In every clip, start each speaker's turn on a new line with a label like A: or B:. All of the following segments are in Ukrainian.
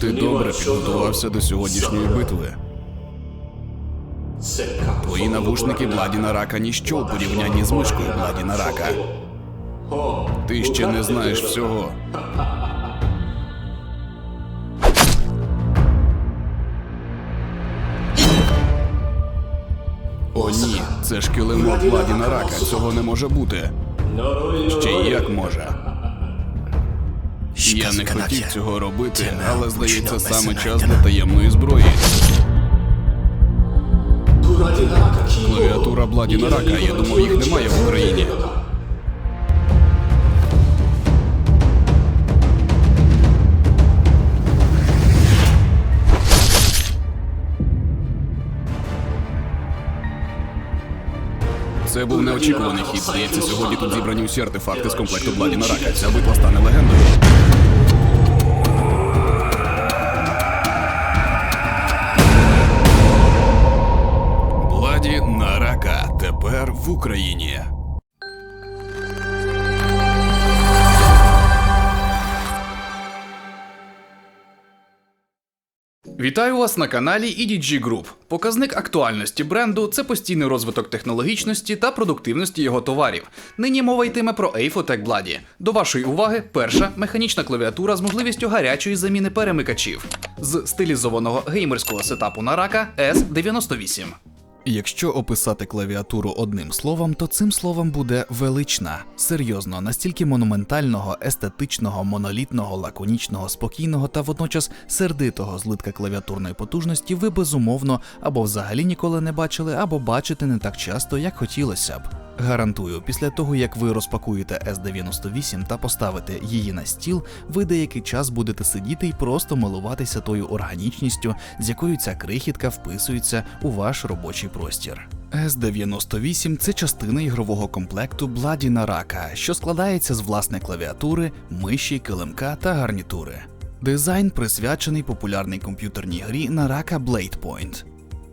A: Ти добре підготувався до сьогоднішньої битви. Твої навушники Бладіна Рака ніщо у порівнянні з мишкою Бладіна Рака. Ти ще не знаєш всього. О, ні, це ж килимок Бладіна Рака. Цього не може бути. Ще як може. Я не хотів цього робити, але здається саме час для таємної зброї. Клавіатура Бладіна Рака. Я думав, їх немає в Україні. Це був неочікуваний хід. Здається, сьогодні тут зібрані усі артефакти з комплекту Бладіна Рака. Ця битва стане легендою. Україні.
B: Вітаю вас на каналі EDG Group. Показник актуальності бренду це постійний розвиток технологічності та продуктивності його товарів. Нині мова йтиме про Eiffotech Bloody. До вашої уваги перша механічна клавіатура з можливістю гарячої заміни перемикачів з стилізованого геймерського сетапу на рака S98.
A: Якщо описати клавіатуру одним словом, то цим словом буде велична. Серйозно, настільки монументального, естетичного, монолітного, лаконічного, спокійного та водночас сердитого злитка клавіатурної потужності ви безумовно або взагалі ніколи не бачили, або бачите не так часто, як хотілося б. Гарантую, після того як ви розпакуєте S98 та поставите її на стіл, ви деякий час будете сидіти і просто милуватися тою органічністю, з якою ця крихітка вписується у ваш робочий простір. S98 це частина ігрового комплекту Bloody Naraka, що складається з власне клавіатури, миші, килимка та гарнітури. Дизайн присвячений популярній комп'ютерній грі Naraka Blade Point.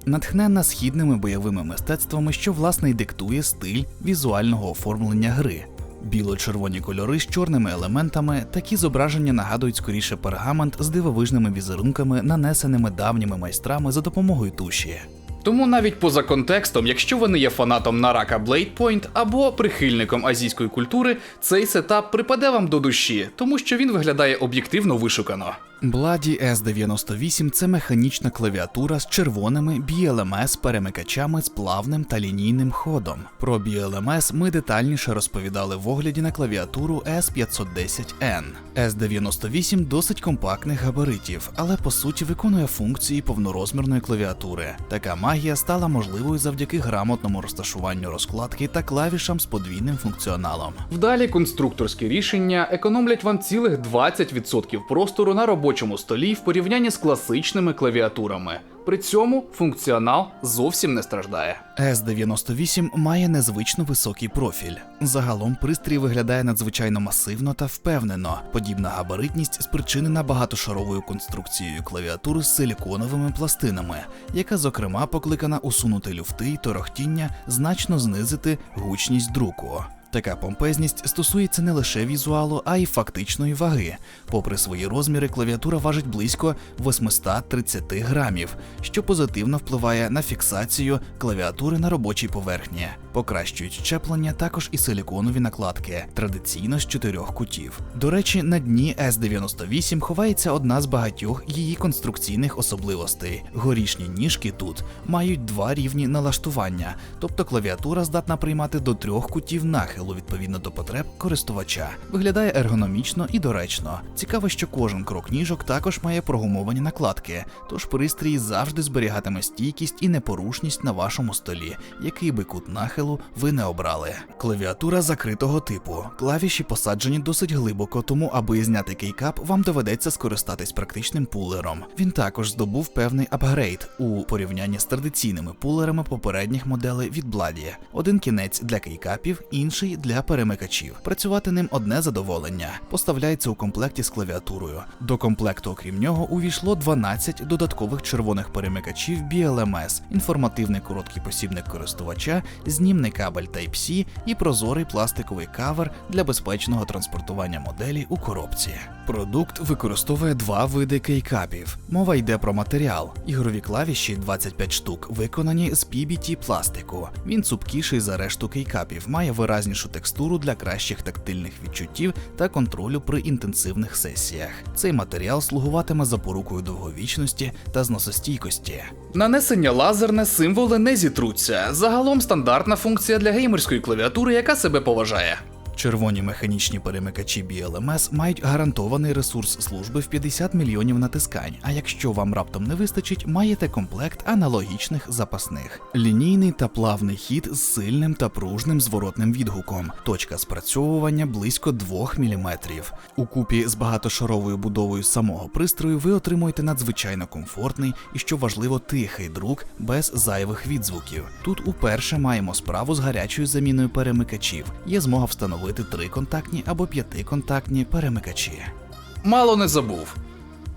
A: Натхненна східними бойовими мистецтвами, що власне й диктує стиль візуального оформлення гри. Біло-червоні кольори з чорними елементами, такі зображення нагадують скоріше пергамент з дивовижними візерунками, нанесеними давніми майстрами за допомогою туші.
B: Тому навіть поза контекстом, якщо ви не є фанатом нарака Blade Point або прихильником азійської культури, цей сетап припаде вам до душі, тому що він виглядає об'єктивно вишукано.
A: Bloody S98 це механічна клавіатура з червоними BLMS перемикачами з плавним та лінійним ходом. Про BLMS ми детальніше розповідали в огляді на клавіатуру S510N. S98 досить компактних габаритів, але по суті виконує функції повнорозмірної клавіатури. Така магія стала можливою завдяки грамотному розташуванню розкладки та клавішам з подвійним функціоналом.
B: Вдалі конструкторські рішення економлять вам цілих 20% простору на робочому столі в порівнянні з класичними клавіатурами. При цьому функціонал зовсім не страждає.
A: S98 має незвично високий профіль. Загалом пристрій виглядає надзвичайно масивно та впевнено. Подібна габаритність спричинена багатошаровою конструкцією клавіатури з силіконовими пластинами, яка зокрема покликана усунути люфти й торохтіння, значно знизити гучність друку. Така помпезність стосується не лише візуалу, а й фактичної ваги. Попри свої розміри, клавіатура важить близько 830 грамів, що позитивно впливає на фіксацію клавіатури на робочій поверхні. Покращують щеплення також і силіконові накладки, традиційно з чотирьох кутів. До речі, на дні S98 ховається одна з багатьох її конструкційних особливостей. Горішні ніжки тут мають два рівні налаштування, тобто клавіатура здатна приймати до трьох кутів нахилу відповідно до потреб користувача. Виглядає ергономічно і доречно. Цікаво, що кожен крок ніжок також має прогумовані накладки, тож пристрій завжди зберігатиме стійкість і непорушність на вашому столі, який би кут нахилу ви не обрали. Клавіатура закритого типу. Клавіші посаджені досить глибоко, тому аби зняти кейкап, вам доведеться скористатись практичним пулером. Він також здобув певний апгрейд у порівнянні з традиційними пулерами попередніх моделей від Bloody. Один кінець для кейкапів, інший для перемикачів. Працювати ним одне задоволення. Поставляється у комплекті з клавіатурою. До комплекту, окрім нього, увійшло 12 додаткових червоних перемикачів BLMS, інформативний короткий посібник користувача, знімний кабель Type-C і прозорий пластиковий кавер для безпечного транспортування моделі у коробці. Продукт використовує два види кейкапів. Мова йде про матеріал. Ігрові клавіші 25 штук виконані з PBT пластику. Він цупкіший за решту кейкапів, має виразнішу текстуру для кращих тактильних відчуттів та контролю при інтенсивних сесіях. Цей матеріал слугуватиме запорукою довговічності та зносостійкості.
B: Нанесення лазерне символи не зітруться. Загалом стандартна функція для геймерської клавіатури, яка себе поважає.
A: Червоні механічні перемикачі BLMS мають гарантований ресурс служби в 50 мільйонів натискань. А якщо вам раптом не вистачить, маєте комплект аналогічних запасних. Лінійний та плавний хід з сильним та пружним зворотним відгуком. Точка спрацьовування близько 2 мм. У купі з багатошаровою будовою самого пристрою ви отримуєте надзвичайно комфортний і, що важливо, тихий друк без зайвих відзвуків. Тут уперше маємо справу з гарячою заміною перемикачів. Є змога встановити триконтактні або п'ятиконтактні перемикачі.
B: Мало не забув.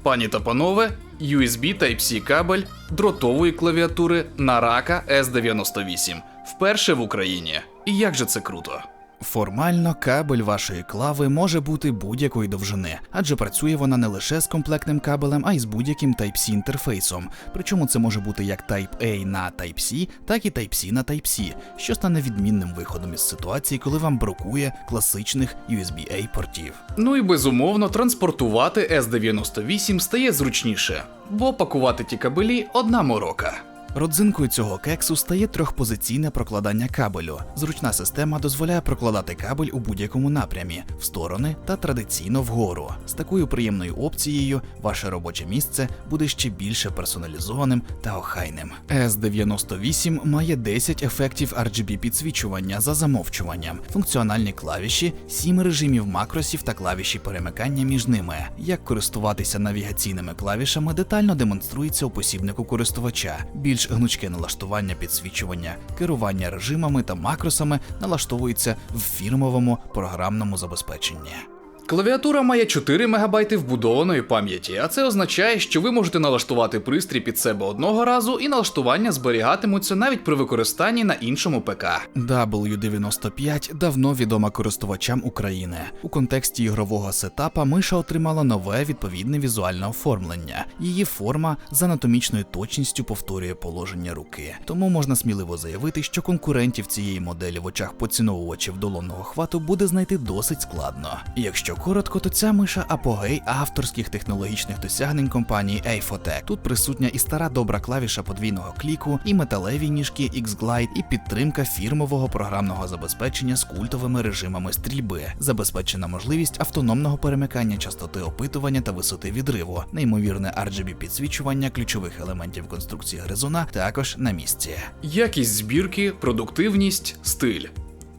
B: Пані та панове, USB Type-C кабель дротової клавіатури Naraka S98. Вперше в Україні. І як же це круто.
A: Формально кабель вашої клави може бути будь-якої довжини, адже працює вона не лише з комплектним кабелем, а й з будь-яким Type-C інтерфейсом. Причому це може бути як Type-A на Type-C, так і Type-C на Type-C, що стане відмінним виходом із ситуації, коли вам бракує класичних USB-A портів.
B: Ну і безумовно, транспортувати S98 стає зручніше, бо пакувати ті кабелі одна морока.
A: Родзинкою цього кексу стає трьохпозиційне прокладання кабелю. Зручна система дозволяє прокладати кабель у будь-якому напрямі, в сторони та традиційно вгору. З такою приємною опцією ваше робоче місце буде ще більше персоналізованим та охайним. S98 має 10 ефектів RGB підсвічування за замовчуванням, функціональні клавіші, 7 режимів макросів та клавіші перемикання між ними. Як користуватися навігаційними клавішами детально демонструється у посібнику користувача. Більш гнучке налаштування підсвічування, керування режимами та макросами налаштовується в фірмовому програмному забезпеченні.
B: Клавіатура має 4 МБ вбудованої пам'яті, а це означає, що ви можете налаштувати пристрій під себе одного разу, і налаштування зберігатимуться навіть при використанні на іншому ПК.
A: W95 давно відома користувачам України. У контексті ігрового сетапа миша отримала нове відповідне візуальне оформлення. Її форма з анатомічною точністю повторює положення руки. Тому можна сміливо заявити, що конкурентів цієї моделі в очах поціновувачів долонного хвату буде знайти досить складно. Якщо коротко, то ця миша апогей авторських технологічних досягнень компанії Eiffotech. Тут присутня і стара добра клавіша подвійного кліку, і металеві ніжки X-Glide, і підтримка фірмового програмного забезпечення з культовими режимами стрільби, забезпечена можливість автономного перемикання частоти опитування та висоти відриву, неймовірне RGB підсвічування ключових елементів конструкції гризуна також на місці.
B: Якість збірки, продуктивність, стиль.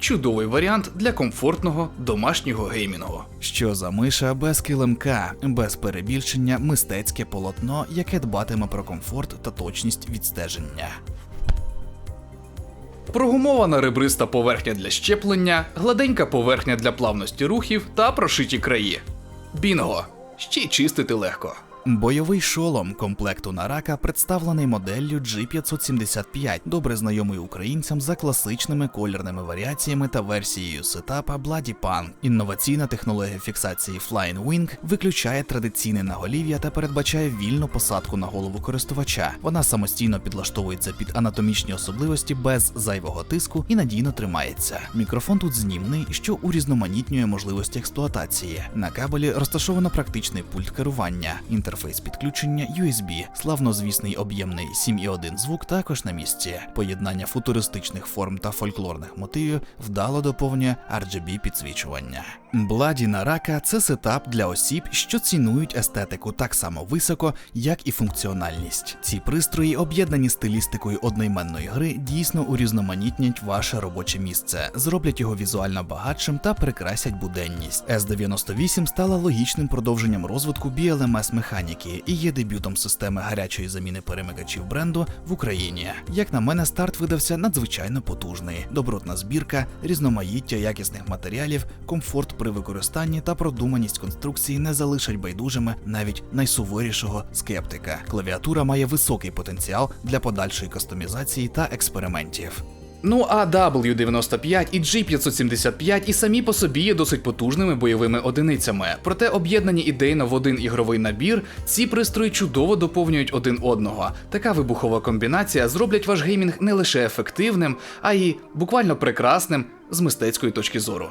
B: Чудовий варіант для комфортного домашнього геймінгу.
A: Що за миша без килимка, без перебільшення, мистецьке полотно, яке дбатиме про комфорт та точність відстеження.
B: Прогумована ребриста поверхня для щеплення, гладенька поверхня для плавності рухів та прошиті краї. Бінго! Ще й чистити легко.
A: Бойовий шолом комплекту Нарака представлений моделлю G575, добре знайомий українцям за класичними колірними варіаціями та версією сетапа Bloody Punk. Інноваційна технологія фіксації Flying Wing виключає традиційне наголів'я та передбачає вільну посадку на голову користувача. Вона самостійно підлаштовується під анатомічні особливості без зайвого тиску і надійно тримається. Мікрофон тут знімний, що урізноманітнює можливості експлуатації. На кабелі розташовано практичний пульт керування, інтерфейс підключення USB, славнозвісний об'ємний 7.1 звук також на місці. Поєднання футуристичних форм та фольклорних мотивів вдало доповнює RGB підсвічування. Бладі Нарака це сетап для осіб, що цінують естетику так само високо, як і функціональність. Ці пристрої, об'єднані стилістикою одноіменної гри, дійсно урізноманітнять ваше робоче місце, зроблять його візуально багатшим та прикрасять буденність. S98 стала логічним продовженням розвитку BLMS механіки і є дебютом системи гарячої заміни перемикачів бренду в Україні. Як на мене, старт видався надзвичайно потужний. Добротна збірка, різноманіття якісних матеріалів, комфорт при використанні та продуманість конструкції не залишать байдужими навіть найсуворішого скептика. Клавіатура має високий потенціал для подальшої кастомізації та експериментів.
B: Ну а W95 і G575 і самі по собі є досить потужними бойовими одиницями. Проте об'єднані ідейно в один ігровий набір, ці пристрої чудово доповнюють один одного. Така вибухова комбінація зроблять ваш геймінг не лише ефективним, а й буквально прекрасним з мистецької точки зору.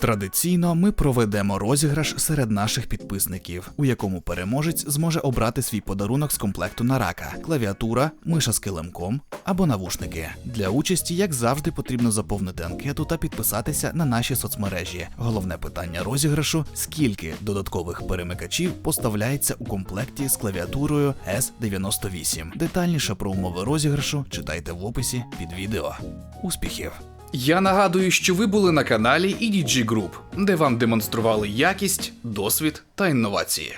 A: Традиційно ми проведемо розіграш серед наших підписників, у якому переможець зможе обрати свій подарунок з комплекту на рака: клавіатура, миша з килимком або навушники. Для участі, як завжди, потрібно заповнити анкету та підписатися на наші соцмережі. Головне питання розіграшу: скільки додаткових перемикачів поставляється у комплекті з клавіатурою S98. Детальніше про умови розіграшу читайте в описі під відео. Успіхів!
B: Я нагадую, що ви були на каналі EDG Group, де вам демонстрували якість, досвід та інновації.